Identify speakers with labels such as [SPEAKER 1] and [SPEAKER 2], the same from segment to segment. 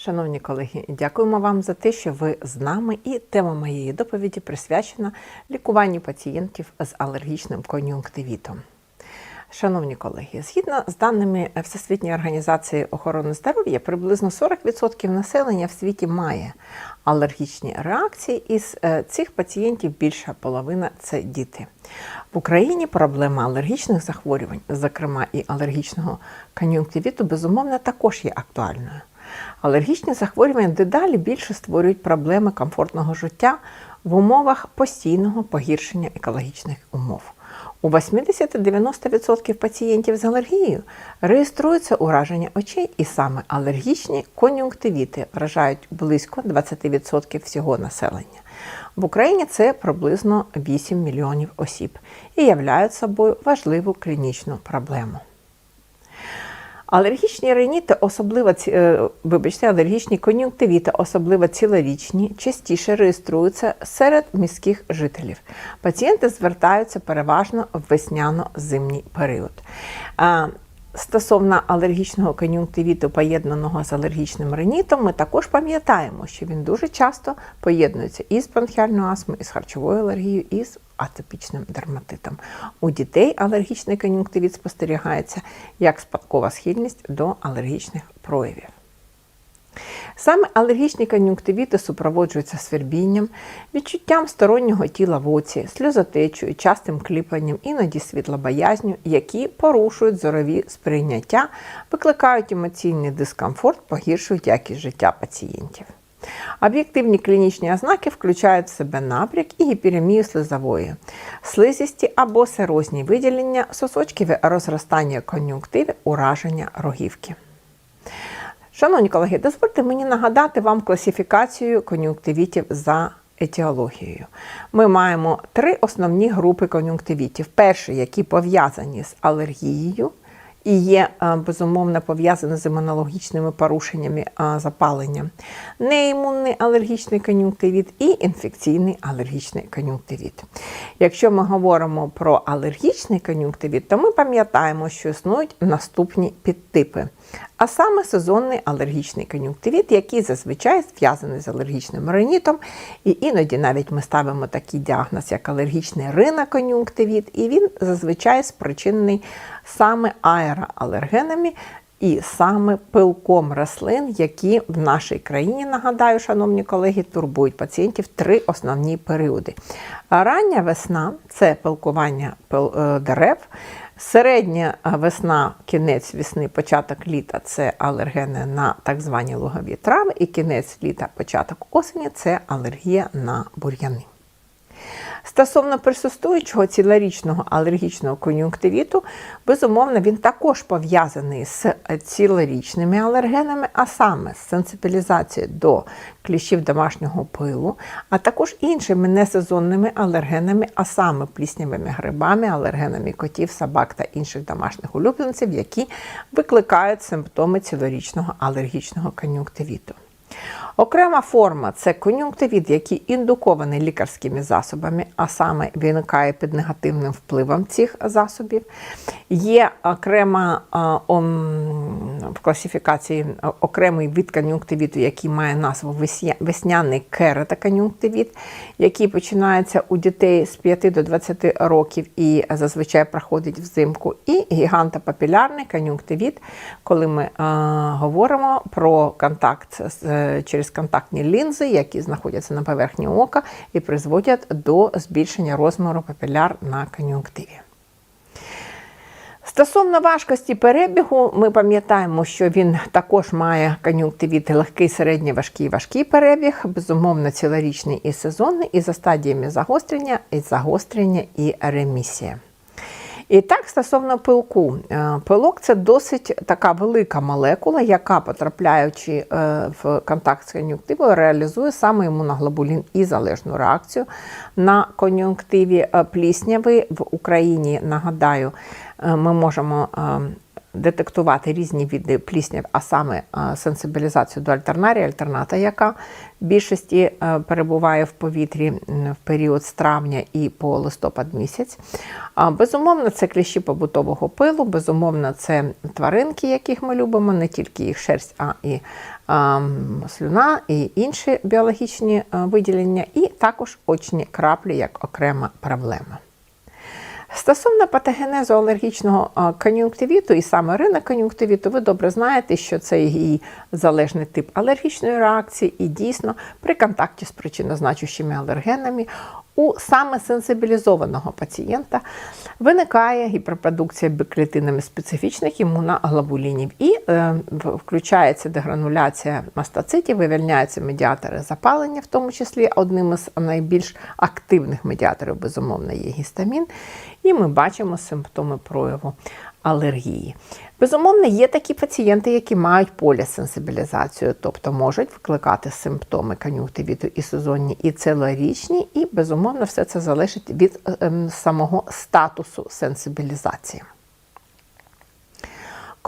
[SPEAKER 1] Шановні колеги, дякуємо вам за те, що ви з нами. І тема моєї доповіді присвячена лікуванню пацієнтів з алергічним кон'юнктивітом. Шановні колеги, згідно з даними Всесвітньої організації охорони здоров'я, приблизно 40% населення в світі має алергічні реакції, із е, цих пацієнтів більша половина це діти. В Україні проблема алергічних захворювань, зокрема і алергічного кон'юнктивіту, безумовно, також є актуальною. Алергічні захворювання дедалі більше створюють проблеми комфортного життя в умовах постійного погіршення екологічних умов. У 80-90% пацієнтів з алергією реєструється ураження очей, і саме алергічні кон'юнктивіти вражають близько 20% всього населення. В Україні це приблизно 8 мільйонів осіб і являють собою важливу клінічну проблему. Алергічні реніти, особливо е, вибачте, алергічні кон'юнктивіти, особливо цілорічні, частіше реєструються серед міських жителів. Пацієнти звертаються переважно в весняно-зимній період. Стосовно алергічного кон'юнктивіту, поєднаного з алергічним ринітом, ми також пам'ятаємо, що він дуже часто поєднується із бронхіальною астмою, із харчовою алергією, і з атопічним дерматитом. У дітей алергічний кон'юнктивіт спостерігається як спадкова схильність до алергічних проявів. Саме алергічні кон'юнктивіти супроводжуються свербінням, відчуттям стороннього тіла в оці, сльозотечею, частим кліпанням, іноді світлобоязню, які порушують зорові сприйняття, викликають емоційний дискомфорт, погіршують якість життя пацієнтів. Об'єктивні клінічні ознаки включають в себе набряк і гіперемію слизової, слизисті або серозні виділення, сосочкове розростання кон'юнктиви, ураження рогівки. Шановні колеги, дозвольте мені нагадати вам класифікацію кон'юнктивітів за етіологією. Ми маємо три основні групи кон'юнктивітів. Перші, які пов'язані з алергією і є е, безумовно пов'язане з імунологічними порушеннями е, запалення, неімунний алергічний кон'юнктивіт і інфекційний алергічний кон'юнктивіт. Якщо ми говоримо про алергічний кон'юнктивіт, то ми пам'ятаємо, що існують наступні підтипи. А саме сезонний алергічний кон'юнктивіт, який зазвичай зв'язаний з алергічним ринітом, і іноді навіть ми ставимо такий діагноз, як алергічний ринокон'юнктивіт, і він зазвичай спричинений саме аероалергенами і саме пилком рослин, які в нашій країні, нагадаю, шановні колеги, турбують пацієнтів три основні періоди. Рання весна це пилкування е, дерев. Середня весна, кінець весни, початок літа це алергени на так звані лугові трави, і кінець літа, початок осені це алергія на бур'яни. Стосовно присутствуючого цілорічного алергічного кон'юнктивіту, безумовно, він також пов'язаний з цілорічними алергенами, а саме з сенсибілізацією до кліщів домашнього пилу, а також іншими несезонними алергенами, а саме пліснявими грибами, алергенами котів, собак та інших домашніх улюбленців, які викликають симптоми цілорічного алергічного кон'юнктивіту. Окрема форма це кон'юнктивіт, який індукований лікарськими засобами, а саме виникає під негативним впливом цих засобів. Є окрема ом, в класифікації окремий вид кон'юнктивіту, який має назву весня- весняний кератокон'юнктивіт, який починається у дітей з 5 до 20 років і зазвичай проходить взимку. І гігантопапілярний кон'юнктивіт, коли ми а, говоримо про контакт е, через контактні лінзи, які знаходяться на поверхні ока і призводять до збільшення розміру папіляр на кон'юнктиві. Стосовно важкості перебігу, ми пам'ятаємо, що він також має кон'юнктивіт легкий, середній, важкий, важкий перебіг, безумовно, цілорічний і сезонний, і за стадіями загострення, і загострення, і ремісія. І так, стосовно пилку, Е, пилок це досить така велика молекула, яка, потрапляючи е, в контакт з кон'юнктивою, реалізує саме імуноглобулін і залежну реакцію на кон'юнктиві Е, плісняви в Україні. Нагадаю, ми можемо е, детектувати різні види плісняв, а саме е, сенсибілізацію до альтернарії, альтерната, яка в більшості е, перебуває в повітрі в період з травня і по листопад місяць. Безумовно, це кліщі побутового пилу, безумовно, це тваринки, яких ми любимо, не тільки їх шерсть, а і слюна, і інші біологічні е, виділення, і також очні краплі як окрема проблема. Стосовно патогенезу алергічного кон'юнктивіту і саме ринок кон'юнктивіту, ви добре знаєте, що це її залежний тип алергічної реакції, і дійсно при контакті з причинозначущими алергенами у саме сенсибілізованого пацієнта виникає гіперпродукція биклітинами специфічних імуноглобулінів і е, включається дегрануляція мастоцитів, вивільняються медіатори запалення, в тому числі одним із найбільш активних медіаторів, безумовно, є гістамін. І ми бачимо симптоми прояву алергії. Безумовно, є такі пацієнти, які мають полісенсибілізацію, тобто можуть викликати симптоми кон'юнктивіту і сезонні, і цілорічні, і безумовно все це залежить від ем, самого статусу сенсибілізації.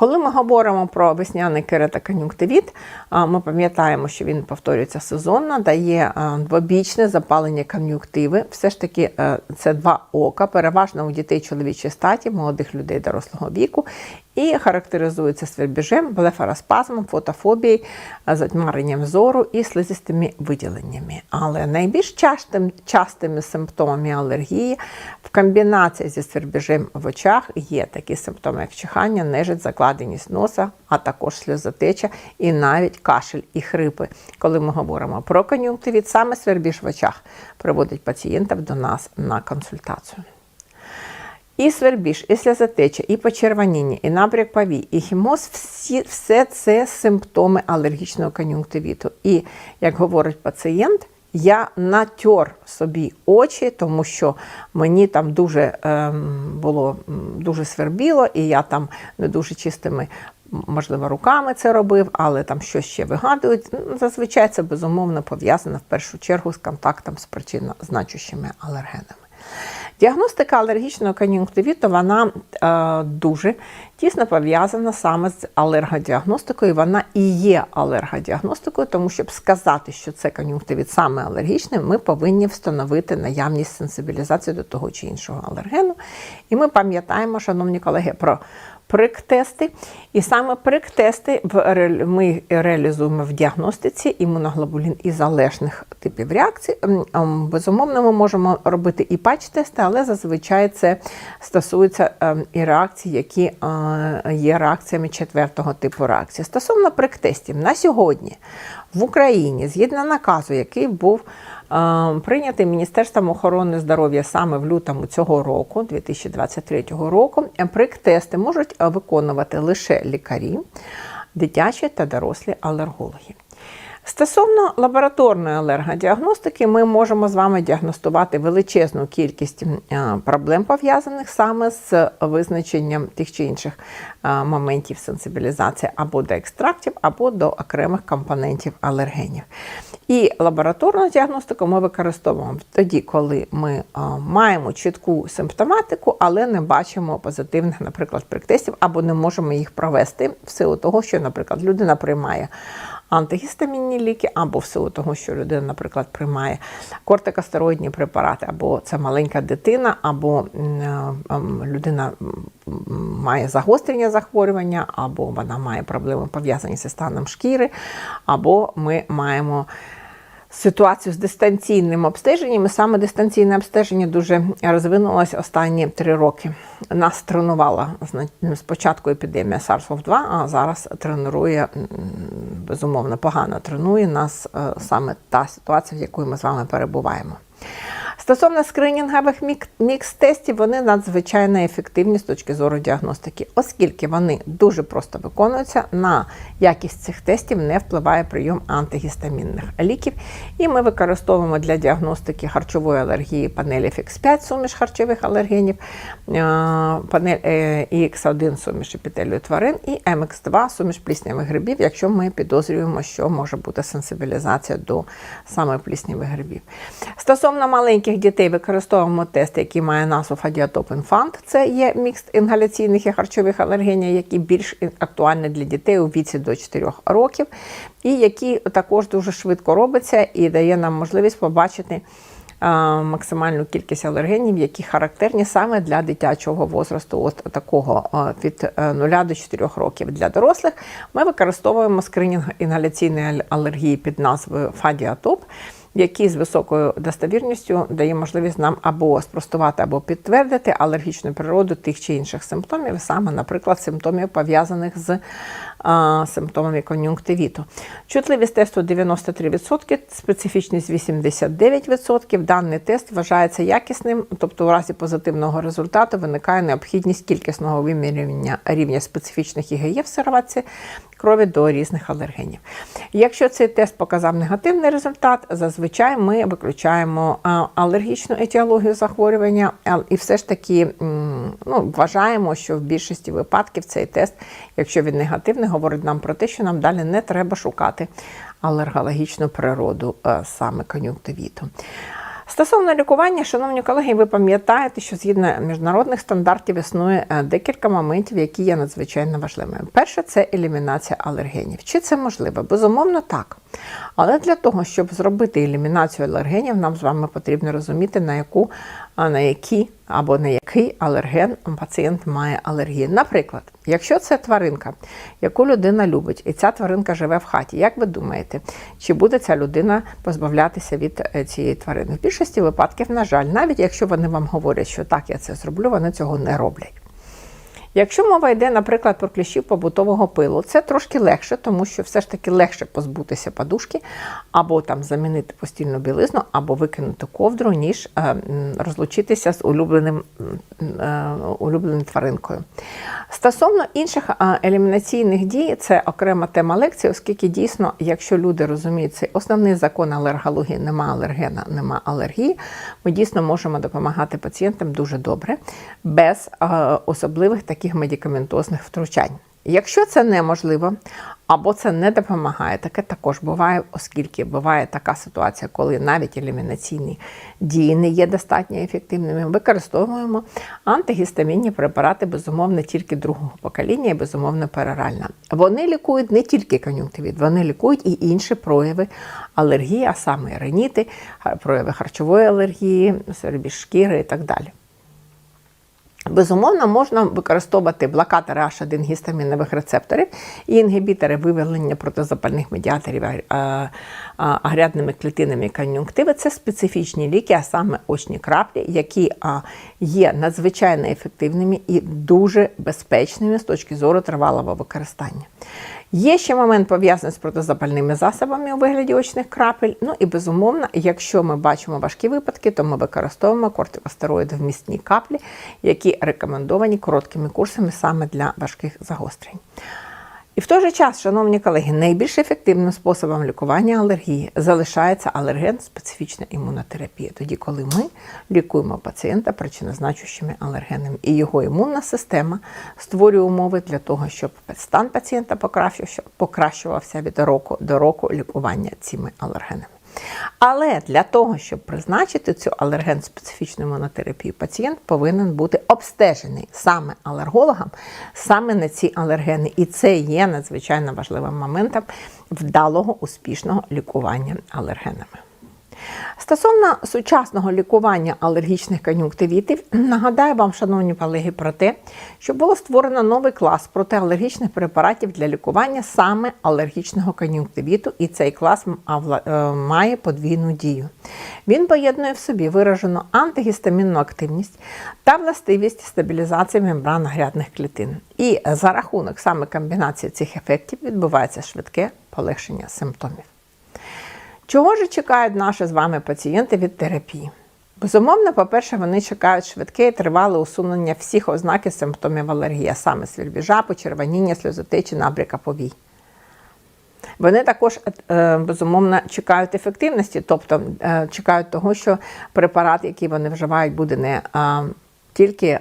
[SPEAKER 1] Коли ми говоримо про весняний кератокон'юнктивіт, ми пам'ятаємо, що він повторюється сезонно, дає двобічне запалення кон'юнктиви. Все ж таки е, це два ока, переважно у дітей чоловічої статі, молодих людей дорослого віку, і характеризується свербіжем, блефараспазмом, фотофобією, затьмаренням зору і слизистими виділеннями. Але найбільш частим, частими симптомами алергії в комбінації зі свербіжем в очах є такі симптоми, як чихання, нежить, закладеність носа, а також сльозотеча і навіть кашель і хрипи. Коли ми говоримо про кон'юнктивіт, саме свербіж в очах приводить пацієнтів до нас на консультацію. І свербіж, і сльозотеча, і почервоніння, і набряк повій, і хімоз всі, все це симптоми алергічного кон'юнктивіту. І, як говорить пацієнт, я натер собі очі, тому що мені там дуже ем, було дуже свербіло, і я там не дуже чистими, можливо, руками це робив, але там щось ще вигадують. Зазвичай це безумовно пов'язано в першу чергу з контактом з причинозначущими алергенами. Діагностика алергічного кон'юнктивіту вона е, дуже тісно пов'язана саме з алергодіагностикою. Вона і є алергодіагностикою, тому щоб сказати, що це кон'юнктивіт саме алергічний, ми повинні встановити наявність сенсибілізації до того чи іншого алергену. І ми пам'ятаємо, шановні колеги, про прик-тести. І саме прик-тести ми реалізуємо в діагностиці імуноглобулін і залежних типів реакцій. Ем, Безумовно, ми можемо робити і патч-тести, але зазвичай це стосується ем, і реакцій, які е, є реакціями четвертого типу реакції. Стосовно прик-тестів, на сьогодні в Україні, згідно наказу, який був е, прийнятий Міністерством охорони здоров'я саме в лютому цього року, 2023 року, е, прик-тести можуть е, виконувати лише лікарі, дитячі та дорослі алергологи. Стосовно лабораторної алергодіагностики, ми можемо з вами діагностувати величезну кількість е, проблем, пов'язаних саме з визначенням тих чи інших е, моментів сенсибілізації або до екстрактів, або до окремих компонентів алергенів. І лабораторну діагностику ми використовуємо тоді, коли ми е, маємо чітку симптоматику, але не бачимо позитивних, наприклад, приктестів, або не можемо їх провести в силу того, що, наприклад, людина приймає антигістамінні ліки, або в силу того, що людина, наприклад, приймає кортикостероїдні препарати, або це маленька дитина, або е, людина має загострення захворювання, або вона має проблеми пов'язані зі станом шкіри, або ми маємо ситуацію з дистанційним обстеженням. І саме дистанційне обстеження дуже розвинулося останні три роки. Нас тренувала спочатку епідемія SARS-CoV-2, а зараз тренує, безумовно, погано тренує нас е, саме та ситуація, в якій ми з вами перебуваємо. Стосовно скринінгових мікс-тестів, вони надзвичайно ефективні з точки зору діагностики, оскільки вони дуже просто виконуються, на якість цих тестів не впливає прийом антигістамінних ліків. І ми використовуємо для діагностики харчової алергії панель FX5 суміш харчових алергенів, е, панель е, EX1 суміш епітелію тварин і MX2 суміш пліснявих грибів, якщо ми підозрюємо, що може бути сенсибілізація до саме пліснявих грибів. Стосовно маленьких дітей використовуємо тест, який має назву Фадіатоп Інфант. Це є мікс інгаляційних і харчових алергенів, які більш актуальні для дітей у віці до 4 років, і які також дуже швидко робиться і дає нам можливість побачити максимальну кількість алергенів, які характерні саме для дитячого возрасту, от такого від 0 до 4 років. Для дорослих ми використовуємо скринінг інгаляційної алергії під назвою Фадіатоп який з високою достовірністю дає можливість нам або спростувати, або підтвердити алергічну природу тих чи інших симптомів, саме, наприклад, симптомів пов'язаних з симптомами кон'юнктивіту. Чутливість тесту 93%, специфічність 89%. Даний тест вважається якісним, тобто у разі позитивного результату виникає необхідність кількісного вимірювання рівня специфічних ІГЄ в сервації крові до різних алергенів. Якщо цей тест показав негативний результат, зазвичай ми виключаємо алергічну етіологію захворювання, і все ж таки ну, вважаємо, що в більшості випадків цей тест, якщо він негативний, говорить нам про те, що нам далі не треба шукати алергологічну природу саме кон'юнктивіту. Стосовно лікування, шановні колеги, ви пам'ятаєте, що згідно міжнародних стандартів існує е, декілька моментів, які є надзвичайно важливими. Перше це елімінація алергенів. Чи це можливо? Безумовно, так. Але для того, щоб зробити елімінацію алергенів, нам з вами потрібно розуміти, на яку на які або на який алерген пацієнт має алергію. Наприклад, якщо це тваринка, яку людина любить, і ця тваринка живе в хаті, як ви думаєте, чи буде ця людина позбавлятися від е, цієї тварини? В більшості випадків, на жаль, навіть якщо вони вам говорять, що так, я це зроблю, вони цього не роблять. Якщо мова йде, наприклад, про кліщів побутового пилу, це трошки легше, тому що все ж таки легше позбутися подушки, або там замінити постільну білизну, або викинути ковдру, ніж е, розлучитися з улюбленим, е, улюбленою тваринкою. Стосовно інших е, елімінаційних дій, це окрема тема лекції, оскільки дійсно, якщо люди розуміють цей основний закон алергології, нема алергена, нема алергії, ми дійсно можемо допомагати пацієнтам дуже добре, без особливих таких таких медикаментозних втручань. Якщо це неможливо, або це не допомагає, таке також буває, оскільки буває така ситуація, коли навіть елімінаційні дії не є достатньо ефективними, використовуємо антигістамінні препарати, безумовно, тільки другого покоління і безумовно перорально. Вони лікують не тільки кон'юнктивіт, вони лікують і інші прояви алергії, а саме реніти, прояви харчової алергії, сербі шкіри і так далі. Безумовно, можна використовувати блокатори H1 гістамінових рецепторів і інгібітори вивелення протизапальних медіаторів агрядними клітинами кон'юнктиви. Це специфічні ліки, а саме очні краплі, які є надзвичайно ефективними і дуже безпечними з точки зору тривалого використання. Є ще момент пов'язаний з протизапальними засобами у вигляді очних крапель. Ну і безумовно, якщо ми бачимо важкі випадки, то ми використовуємо кортикостероїди в містні каплі, які рекомендовані короткими курсами саме для важких загострень. І в той же час, шановні колеги, найбільш ефективним способом лікування алергії залишається алерген специфічна імунотерапія, тоді, коли ми лікуємо пацієнта причинозначущими алергенами, і його імунна система створює умови для того, щоб стан пацієнта покращувався від року до року лікування цими алергенами. Але для того, щоб призначити цю алерген-специфічну монотерапію, пацієнт повинен бути обстежений саме алергологом, саме на ці алергени. І це є надзвичайно важливим моментом вдалого успішного лікування алергенами. Стосовно сучасного лікування алергічних кон'юнктивітів, нагадаю вам, шановні колеги, про те, що було створено новий клас протиалергічних препаратів для лікування саме алергічного кон'юнктивіту, і цей клас е, має подвійну дію. Він поєднує в собі виражену антигістамінну активність та властивість стабілізації мембран грядних клітин. І за рахунок саме комбінації цих ефектів відбувається швидке полегшення симптомів. Чого ж чекають наші з вами пацієнти від терапії? Безумовно, по-перше, вони чекають швидке і тривале усунення всіх ознак і симптомів алергії, а саме свірбіжа, почервоніння, сльозотечі, набряка повій. Вони також, е, безумовно, чекають ефективності, тобто е, чекають того, що препарат, який вони вживають, буде не тільки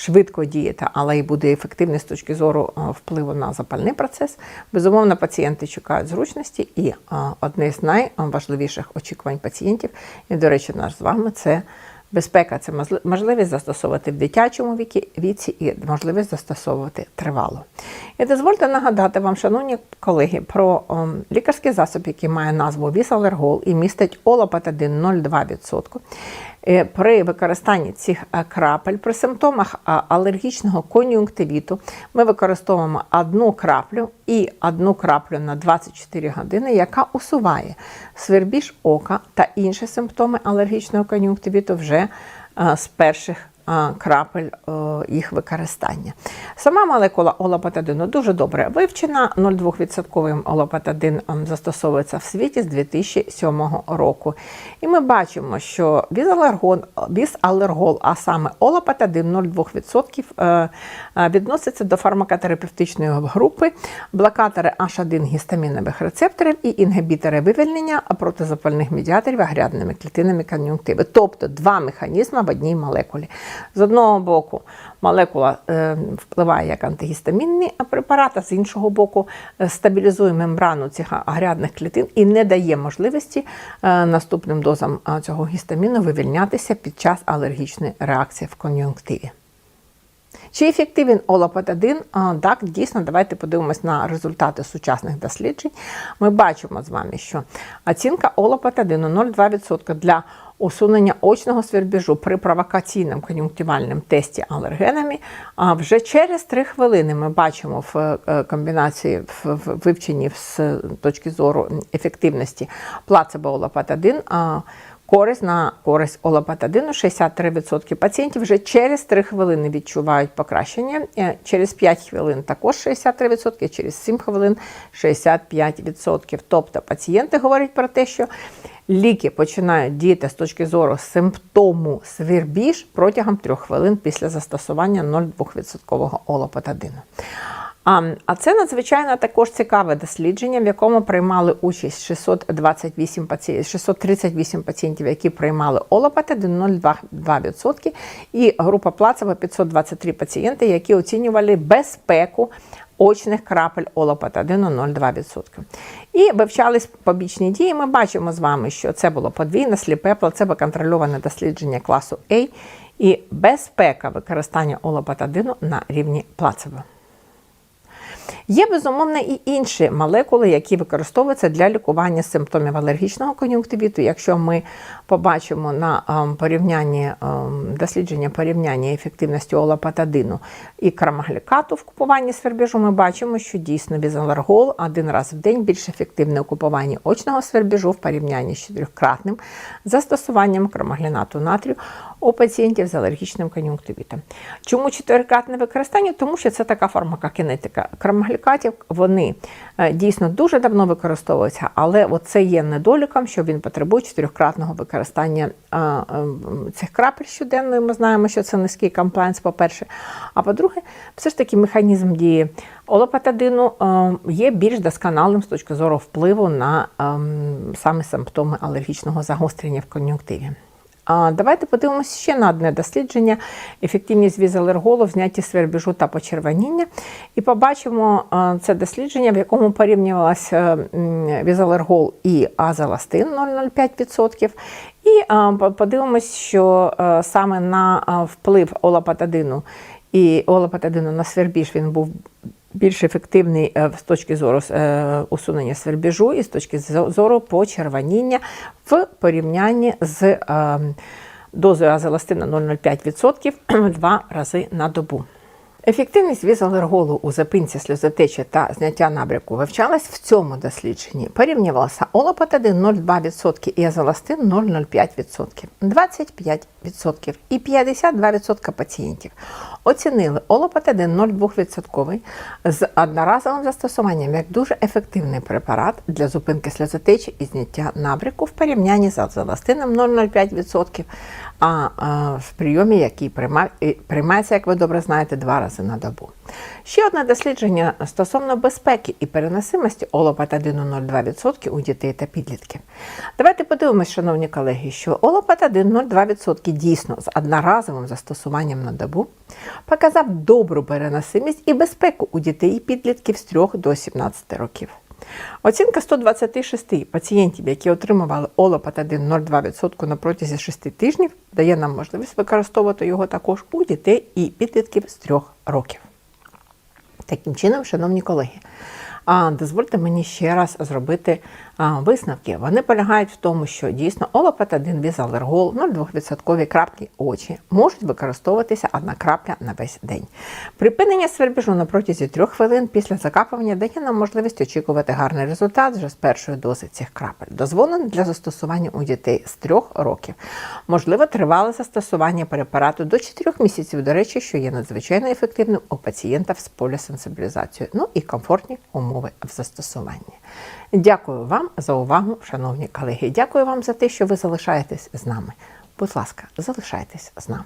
[SPEAKER 1] швидко діяти, але й буде ефективний з точки зору впливу на запальний процес. Безумовно, пацієнти чекають зручності, і одне з найважливіших очікувань пацієнтів, і, до речі, наш з вами це. Безпека це можливість застосовувати в дитячому віці, віці і можливість застосовувати тривало. І дозвольте нагадати вам, шановні колеги, про ем, лікарський засіб, який має назву Вісалергол і містить олопатадин 0,2%. Е, При використанні цих е, крапель при симптомах алергічного кон'юнктивіту ми використовуємо одну краплю і одну краплю на 24 години, яка усуває свербіж ока та інші симптоми алергічного кон'юнктивіту вже е, з перших крапель е, їх використання. Сама молекула олопатадину дуже добре вивчена. 0,2% олопатадин ем, застосовується в світі з 2007 року. І ми бачимо, що візалергон, а саме олопатадин 0,2% е, е, відноситься до фармакотерапевтичної групи блокатори H1 гістамінових рецепторів і інгібітори вивільнення протизапальних медіаторів агрядними клітинами кон'юнктиви. Тобто два механізми в одній молекулі. З одного боку, молекула е, впливає як антигістамінний препарат, а з іншого боку, е, стабілізує мембрану цих агрядних клітин і не дає можливості е, наступним дозам цього гістаміну вивільнятися під час алергічної реакції в кон'юнктиві. Чи ефективен олопатадин? Так, дійсно, давайте подивимось на результати сучасних досліджень. Ми бачимо з вами, що оцінка олопатадину 0,2% для усунення очного свербіжу при провокаційному кон'юнктивальному тесті алергенами. А вже через 3 хвилини ми бачимо в е, комбінації в вивченні з точки зору ефективності плацебо-олопатадин а, Користь на користь олопатадину 63% пацієнтів вже через 3 хвилини відчувають покращення, е, через 5 хвилин також 63%, через 7 хвилин 65%. Тобто пацієнти говорять про те, що ліки починають діяти з точки зору симптому свербіж протягом 3 хвилин після застосування 0,2% олопатадину. А, це надзвичайно також цікаве дослідження, в якому приймали участь 628 пацієнтів, 638 пацієнтів, які приймали олопатадин 0,2%, і група плацева 523 пацієнти, які оцінювали безпеку очних крапель олопатадину 0,2%. І вивчались побічні дії. Ми бачимо з вами, що це було подвійне сліпе плацебо-контрольоване дослідження класу А і безпека використання олопатадину на рівні плацебо. Є безумовно і інші молекули, які використовуються для лікування симптомів алергічного кон'юнктивіту. Якщо ми побачимо на ем, порівнянні ем, дослідження порівняння ефективності олопатадину і крамаглікату в купуванні свербіжу, ми бачимо, що дійсно візалергол один раз в день більш ефективний у купуванні очного свербіжу в порівнянні з чотирьохкратним застосуванням крамаглінату натрію у пацієнтів з алергічним кон'юнктивітом. Чому чотирикратне використання? Тому що це така фармакокінетика. Крамаглікатів вони е, дійсно дуже давно використовуються, але це є недоліком, що він потребує чотирикратного використання е, е, цих крапель щоденно. і Ми знаємо, що це низький комплайнс, по-перше. А по-друге, все ж таки механізм дії олопатадину є більш досконалим з точки зору впливу на ем, саме симптоми алергічного загострення в кон'юнктиві. Давайте подивимося ще на одне дослідження: ефективність візалерголу в знятті свербіжу та почервоніння. І побачимо це дослідження, в якому порівнювалося візалергол і азеластин 0,05%. І подивимось, що саме на вплив олопатадину і олопатадину на свербіж він був більш ефективний е, з точки зору е, усунення свербіжу і з точки зору почервоніння в порівнянні з е, дозою азеластина 0,05% два рази на добу. Ефективність візалерголу у зупинці сльозотечі та зняття набряку вивчалась в цьому дослідженні. Порівнювалася олопатадин 0,2% і азеластин 0,05%, 25% і 52% пацієнтів. оцінили олопатадин 0,2% з одноразовим застосуванням як дуже ефективний препарат для зупинки сльозотечі і зняття набряку в порівнянні з азеластином 0,05%, а, в прийомі, який прийма- приймається, як ви добре знаєте, два рази на добу. Ще одне дослідження стосовно безпеки і переносимості олопатадину 0,2% у дітей та підлітків. Давайте подивимось, шановні колеги, що олопатадин 0,2% дійсно з одноразовим застосуванням на добу показав добру переносимість і безпеку у дітей і підлітків з 3 до 17 років. Оцінка 126 пацієнтів, які отримували олопатадин 0,2% на протязі 6 тижнів, дає нам можливість використовувати його також у дітей і підлітків з 3 років. Таким чином, шановні колеги, дозвольте мені ще раз зробити висновки. Вони полягають в тому, що дійсно олопатадин, візалергол, 0,2% крапки очі можуть використовуватися одна крапля на весь день. Припинення свербіжу на протязі трьох хвилин після закапування дає нам можливість очікувати гарний результат вже з першої дози цих крапель. Дозволено для застосування у дітей з трьох років. Можливо, тривале застосування препарату до 4 місяців, до речі, що є надзвичайно ефективним у пацієнтів з полісенсибілізацією, ну і комфортні умови в застосуванні. Дякую вам за увагу, шановні колеги. Дякую вам за те, що ви залишаєтесь з нами. Будь ласка, залишайтесь з нами.